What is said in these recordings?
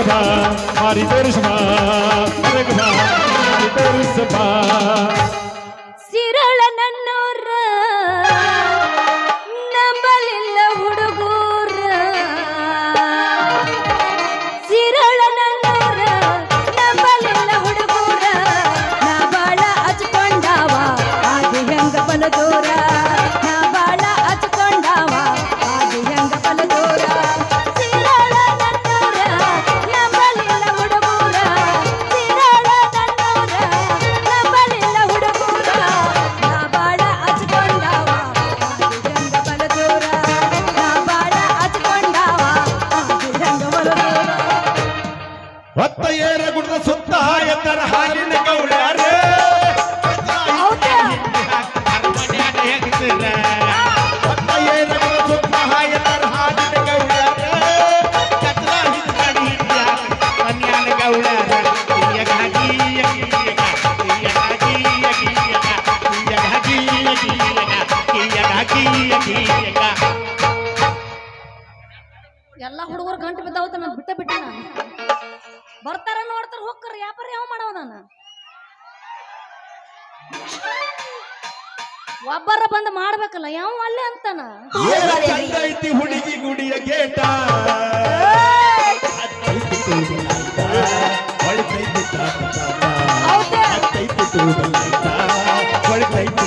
দেখবা মারি তোর সমা দেখবা মারি তোর সমা ಎಲ್ಲಾ ಹುಡುಗರು ಗಂಟು ಬಿದ್ದಾವತ್ತ ಮತ್ತೆ ಬಿಟ್ಟ ಬಿಟ್ಟೆ ನಾನು ಬರ್ತಾರ ನೋಡ್ತಾರ ಹೋಗ್ತಾರ ವ್ಯಾಪಾರ ಯಾವ ಮಾಡವ ನಾನು. ಒಬ್ಬರ ಬಂದು ಮಾಡ್ಬೇಕಲ್ಲ ಯಾವ ಅಲ್ಲೇ ಅಂತಾನ? ಹುಡುಗಿ ಗುಡಿಯ ಗೇಟ. ಹೊಳಿತೈತಿ ಹೊಳಿತೈತಿ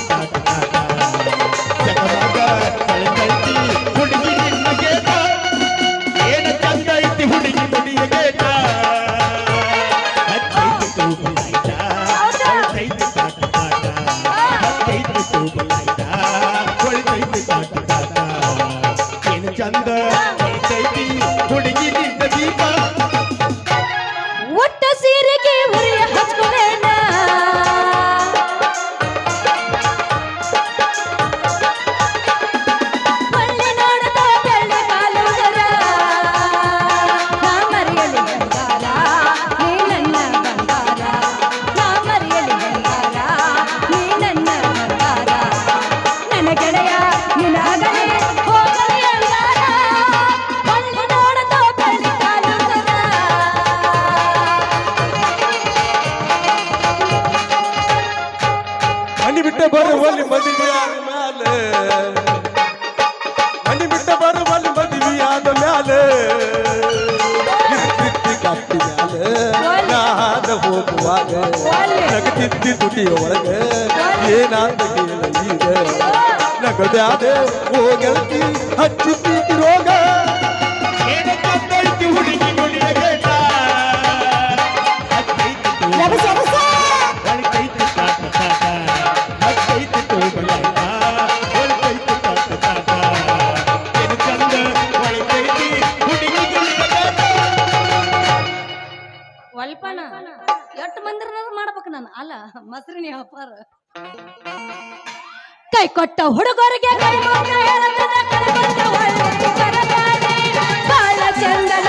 ಬದುಕುವಾಗ ನಗತಿತ್ತಿ ತುಟಿ ಒಳಗ ಏನಾದ ಈಗ ನಗದಾದ ಹೋಗಲ್ತಿ ಹಚ್ಚುತ್ತಿ ರೋಗ ಹುಡುಗಿ ಒಲ್ಪನ ಎಷ್ಟು ಮಂದಿರ ಮಾಡ್ಬೇಕು ನಾನು. ಅಲ್ಲ ಮೊಸರಿನ ವ್ಯಾಪಾರ. ಕೈ ಕೊಟ್ಟ ಹುಡುಗರಿಗೆ ಕೈ ಮಂತ್ರ ಬಾಳ ಚಂದನ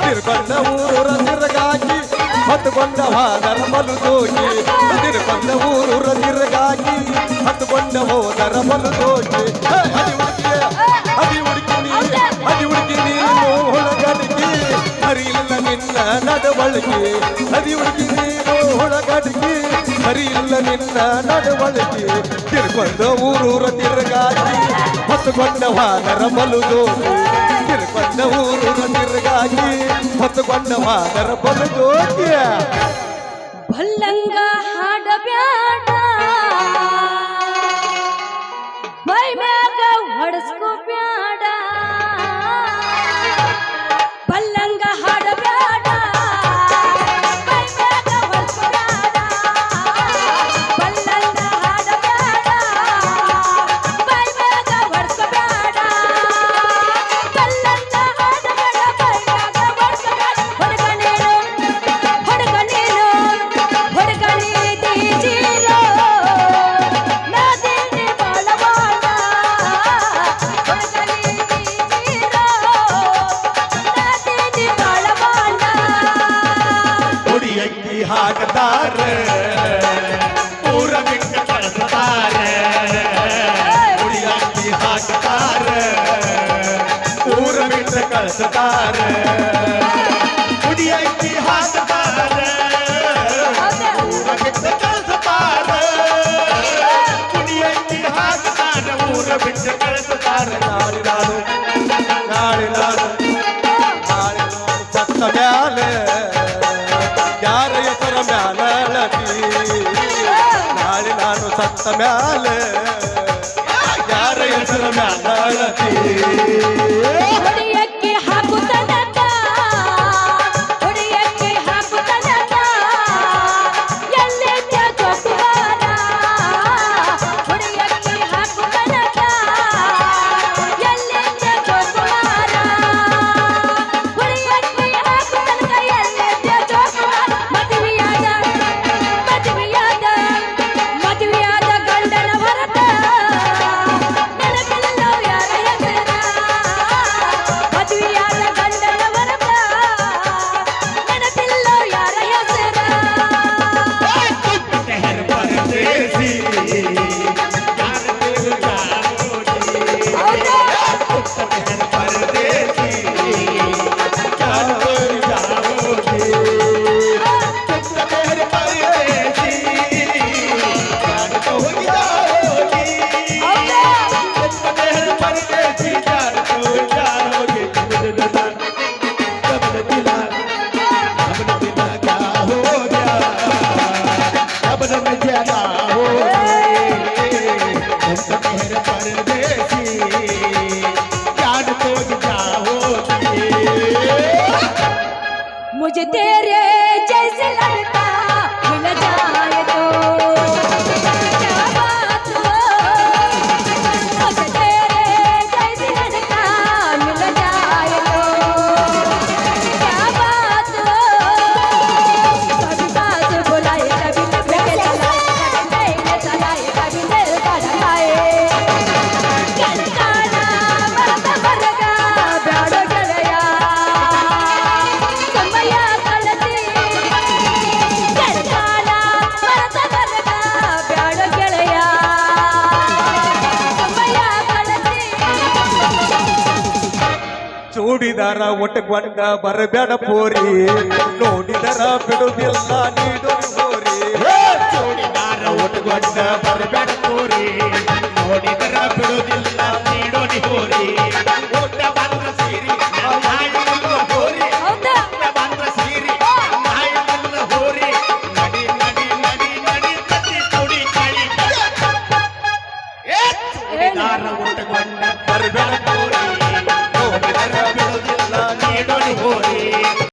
ತಿರುಕೊಂಡ ಊರೂರ ತಿರುಗಾಕಿ ಹತ್ತುಕೊಂಡ ಹೋದರ ಬಲು ತೋಗಿ ತಿರುಕೊಂಡ ಊರೂರ ತಿರುಗಾಕಿ ಹತ್ತುಕೊಂಡ ಹೋದರ ಬಲು ತೋಗಿ ಅದಿ ಹುಡುಕಿನಿ ಅದಿ ಹುಡುಕಿನಿ ಹೊಳಗಡಿಗೆ ಹರಿಯಿಲ್ಲ ನಿನ್ನ ನಡವಳಿಕೆ. ಅದಿ ಹುಡುಕಿನಿ ಹೊಳಗಡಿಗೆ ಸರಿಯಿಲ್ಲ ನಿನ್ನ ನಡವಳಿಕೆ. ತಿರ್ಕೊಂಡ ಊರೂರ ತಿರುಗಾಡಿ ಹೊತ್ತುಕೊಂಡ ವಾದರ ಬಲುದು. ತಿರ್ಕೊಂಡ ಊರೂರ ತಿರುಗಾಡಿ ಹೊತ್ತುಕೊಂಡ ವಾದರ ಬಲುದು. ಭಲ್ಲಂಗ ಹಾಡಬ್ಯಾಡ. की हाकदार। पूरब के कर्जदार गुड़िया की हाकदार। पूरब के कर्जदार गुड़िया की हाकदार। ಸತ್ತ ಮ್ಯಾಲೆ ಯಾರ ಹೆಸರು ಮ್ಯಾಲ ಬೇಡ ಒಟ್ಟುಕೊಂಡ ಬರಬೇಡ ಪೋರಿ. ನೋಡಿದರ ಬಿಡುವುದಿಲ್ಲ ನೀಡು ಹೋರಿ. ಚೂಡಿದಾರ ಒಟ್ಟುಕೊಂಡ ಬರಬೇಡ ಪೋರಿ. ನೋಡಿದರ ಬಿಡುವುದಿಲ್ಲ ನೀಡೋಡಿ ಹೋರಿ.